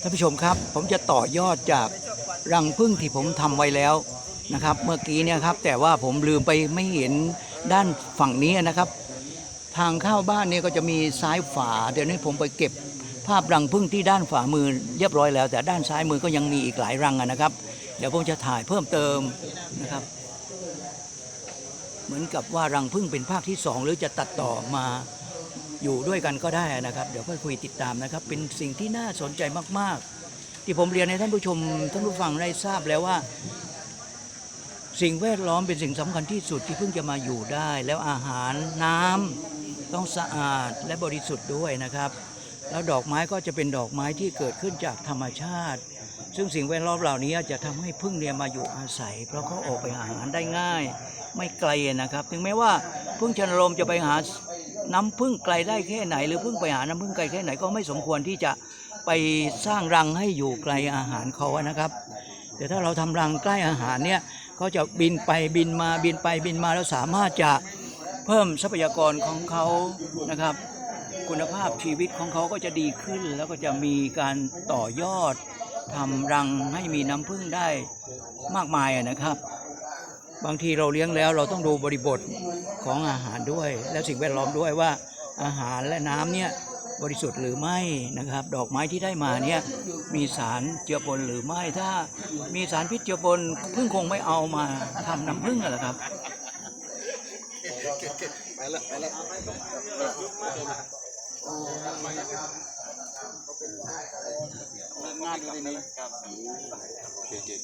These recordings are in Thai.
ท่านผู้ชมครับ ผมจะต่อยอดจากรังพึ่งที่ผมทำไว้แล้วนะครับ เมื่อกี้เนี่ยครับแต่ว่าผมลืมไปไม่เห็นด้านฝั่งนี้นะครับ ทางเข้าบ้านเนี่ยก็จะมีซ้ายฝา เดี๋ยวนี้ผมไปเก็บภาพรังพึ่งที่ด้านฝ่ามือเรียบร้อยแล้ว แต่ด้านซ้ายมือก็ยังมีอีกหลายรังนะครับ เดี๋ยวผมจะถ่ายเพิ่มเติมนะครับ เหมือนกับว่ารังพึ่งเป็นภาคที่สองหรือจะตัดต่อมา อยู่ด้วยกันก็ได้นะครับ เดี๋ยวค่อยคุยติดตามนะครับ เป็นสิ่งที่น่าสนใจมาก ๆ ที่ผมเรียนให้ท่านผู้ชมท่านผู้ฟังได้ทราบแล้วว่า สิ่งแวดล้อมเป็นสิ่งสำคัญที่สุดที่เพิ่งจะมาอยู่ได้ แล้วอาหารน้ำต้องสะอาดและบริสุทธิ์ด้วยนะครับ แล้วดอกไม้ก็จะเป็นดอกไม้ที่เกิดขึ้นจากธรรมชาติ ซึ่งสิ่งแวดล้อมเหล่านี้จะทำให้พึ่งเนี่ยมาอยู่อาศัย เพราะเขาออกไปหาอาหารได้ง่าย ไม่ไกลนะครับ ถึงแม้ว่าพึ่งชนโรมจะไปหา น้ำพึ่งไกลได้แค่ไหน หรือพึ่งไปหาน้ำพึ่งไกลแค่ไหนก็ไม่สมควรที่จะไปสร้างรังให้อยู่ไกลอาหารเขานะครับ แต่ถ้าเราทำรังใกล้อาหารเนี่ยเขาจะบินไปบินมาบินไปบินมาแล้วสามารถจะเพิ่มทรัพยากรของเขานะครับ คุณภาพชีวิตของเขาก็จะดีขึ้น แล้วก็จะมีการต่อยอดทำรังให้มีน้ำผึ้งได้มากมายนะครับ บางทีเราเลี้ยงแล้วเราต้องดูบริบทของอาหารด้วย และสิ่งแวดล้อมด้วยว่าอาหารและน้ำเนี่ยบริสุทธิ์หรือไม่นะครับ ดอกไม้ที่ได้มาเนี่ยมีสารเจือปนหรือไม่ถ้ามีสารพิษเจือปนพึ่งคงไม่เอามาทำน้ำผึ้งอะหรอครับไปละไปละ งานอยู่ในนี้เก่ง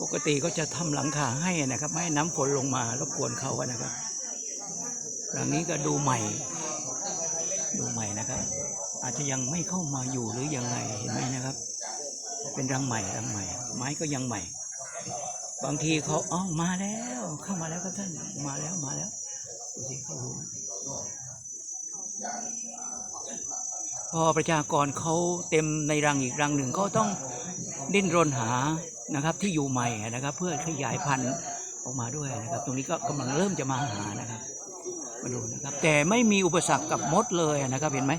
ปกติก็จะทำหลังคาให้นะครับ ไม่ให้น้ำฝนลงมารบกวนเขาอะนะครับ หลังนี้ก็ดูใหม่ ดูใหม่นะครับ อาจจะยังไม่เข้ามาอยู่หรือยังไงเห็นไหมนะครับ เป็นรังใหม่รังใหม่ ไม้ก็ยังใหม่ บางทีเขาอ๋อมาแล้ว เข้ามาแล้วครับท่านมาแล้วมาแล้วดูสิเขารู้พอประชากรเขาเต็มในรังอีกรังหนึ่งก็ต้องดิ้นรนหานะครับที่อยู่ใหม่นะครับ เพื่อขยายพันธุ์ออกมาด้วยนะครับ ตรงนี้ก็กำลังเริ่มจะมาหานะครับ มาดูนะครับ แต่ไม่มีอุปสรรคกับมดเลยนะครับเห็นไหม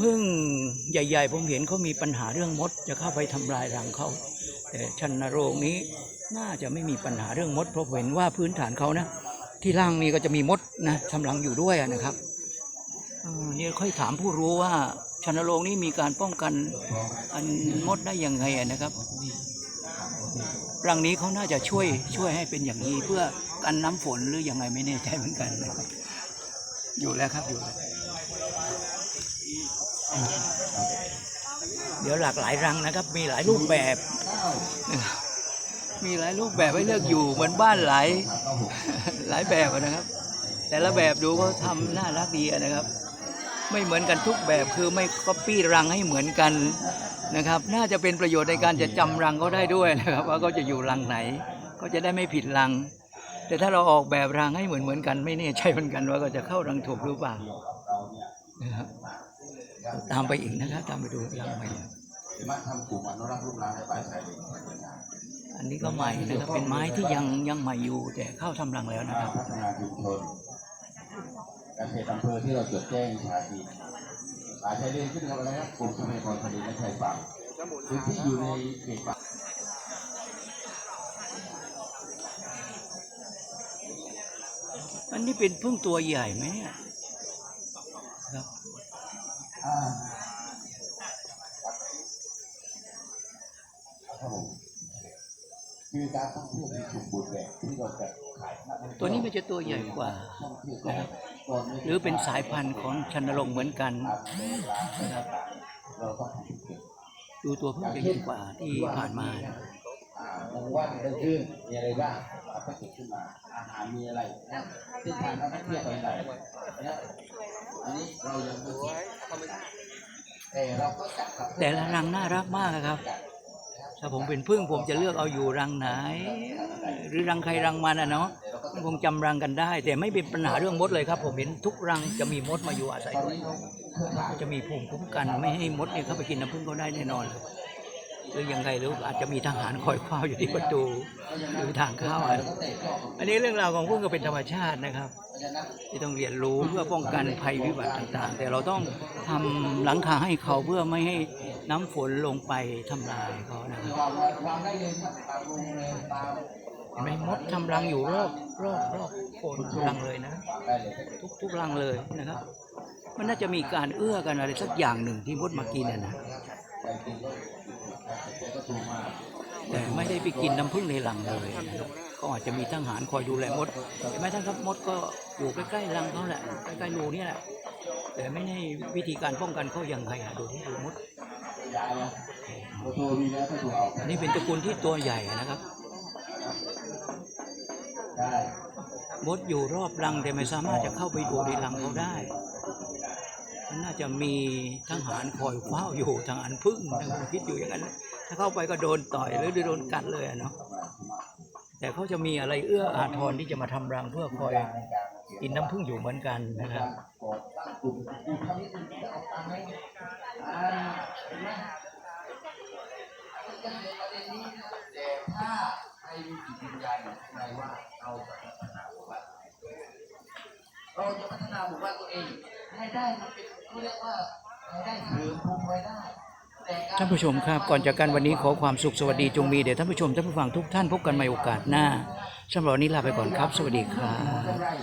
พึ่งใหญ่ ๆ ผมเห็นเขามีปัญหาเรื่องมด จะเข้าไปทำลายรังเขาแต่ชันนโรงนี้น่าจะไม่มีปัญหาเรื่องมด เพราะเห็นว่าพื้นฐานเขานะ ที่ร่างนี้ก็จะมีมดนะทำรังอยู่ด้วยนะครับเนี่ค่อยถามผู้รู้ว่าชันนโรงนี้มีการป้องกันอันมดได้ยังไงนะครับรังนี้เขาน่าจะช่วยช่วยให้เป็นอย่างนี้เพื่อกันน้ำฝนหรือยังไงไม่แน่ใจเหมือนกันนะครับอยู่แล้วครับอยู่แล้ว เดี๋ยวหลากหลายรังนะครับ มีหลายรูปแบบ มีหลายรูปแบบให้เลือกอยู่เหมือนบ้านหลายหลายแบบนะครับ แต่ละแบบดูเขาทำน่ารักดีนะครับ ไม่เหมือนกันทุกแบบคือไม่ก๊อปปี้รังให้เหมือนกันนะครับ น่าจะเป็นประโยชน์ในการจะจำรังเขาได้ด้วยนะครับ ว่าเขาจะอยู่รังไหนก็จะได้ไม่ผิดรัง แต่ถ้าเราออกแบบรังให้เหมือนเหมือนกัน ไม่แน่ใจเหมือนกันว่าก็จะเข้ารังถูกหรือเปล่านะครับ ตามไปอีกนะครับ ตามไปดูรังใหม่มาทำกลุ่มอนุรักษ์ลูกหลานในป่าชายเลนอันนี้ก็ใหม่นะครับเป็นไม้ที่ยังยังใหม่อยู่แต่เข้าทำรังแล้วนะครับพัฒนาชุมชนเกษตรอำเภอที่เราจดแจ้งภาษีป่าชายเลนขึ้นกับอะไรครับกลุ่มทรัพยากรทะเลและชายฝั่งพื้นที่อยู่ในเขตป่าอันนี้เป็นพึ่งตัวใหญ่ไหมเนี่ยครับ อ่าครับผมคือการท่องเที่ยวที่สมบูรณ์แบบที่เราจะขายนักท่องเที่ยตัวนี้มันจะตัวใหญ่กว่าท่องเที่ยวนะครับก่อนไม่หรือเป็นสายพันธุ์ของชันนรงค์เหมือนกันนะครับเราต้องทำเก็บดูตัวพึ่งจะใหญ่กว่าที่ผ่านมานะอ่ากลางวันกลางคืนมีอะไรบ้างเราก็เก็บขึ้นมาอาหารมีอะไรนะเส้นทางนักท่องเที่ยวไปไหนนะ อันนี้เรายังไม่รู้แต่เราก็จัดกับแต่ละรังน่ารักมากครับ ถ้าผมเป็นพึ่งผมจะเลือกเอาอยู่รังไหน หรือรังใครรังมันอะเนาะคงจำรังกันได้ แต่ไม่เป็นปัญหาเรื่องมดเลยครับ ผมเห็นทุกรังจะมีมดมาอยู่อาศัยด้วยจะมีภูมิคุ้มกันไม่ให้มดเนี่ยเข้าไปกินน้ำพึ่งเขาได้แน่นอนเลย หรือยังไงหรืออาจจะมีทหารคอยเฝ้าอยู่ที่ประตูหรือทางเข้าอันนี้เรื่องราวของพึ่งก็เป็นธรรมชาตินะครับ ที่ต้องเรียนรู้เพื่อป้องกันภัยพิบัติต่างๆ แต่เราต้องทำหลังคาให้เขาเพื่อไม่ให้น้ำฝนลงไปทำลายเขานะครับได้เลยครับตามโรงแรมตามเห็นไหมมดทำรังอยู่รอบรอบรอบโคนรังเลยนะ ทุกทุกรังเลยนะครับ มันน่าจะมีการเอื้อกันอะไรสักอย่างหนึ่งที่มดมากินนะนะ แต่ไม่ได้ไปกินน้ำผึ้งในรังเลยนะครับก็อาจจะมีทหารคอยดูแลมดเห็นไหมท่านครับมดก็อยู่ใกล้ๆรังเขาแหละใกล้ๆรูนี่แหละแต่ไม่ได้วิธีการป้องกันเขายังไงอะดูที่ดูมดอันนี้เป็นตระกูลที่ตัวใหญ่นะครับมดอยู่รอบรังแต่ไม่สามารถจะเข้าไปดูในรังเขาได้ น่าจะมีทหารคอยเฝ้าอยู่ทหารพึ่งนะผมคิดอยู่อย่างนั้น ถ้าเข้าไปก็โดนต่อยหรือโดนกัดเลยเนาะแต่เขาจะมีอะไรเอื้ออาทรที่จะมาทำรังเพื่อคอยกินน้ำพึ่งอยู่เหมือนกันนะครับแต่ถ้าใครมีจิตวิญญาณอยู่ข้างในว่าเราจะพัฒนาหมู่าเราจะพัฒนาหมู่บ้านตัวเอง ได้มันเป็นเขาเรียกว่ารายได้เสริมภูมิรายได้ ท่านผู้ชมครับก่อนจากกันวันนี้ขอความสุขสวัสดีจงมีเดี๋ยวท่านผู้ชมท่านผู้ฟังทุกท่านพบกันใหม่โอกาสหน้าสำหรับวันนี้ลาไปก่อนครับ สวัสดีครับ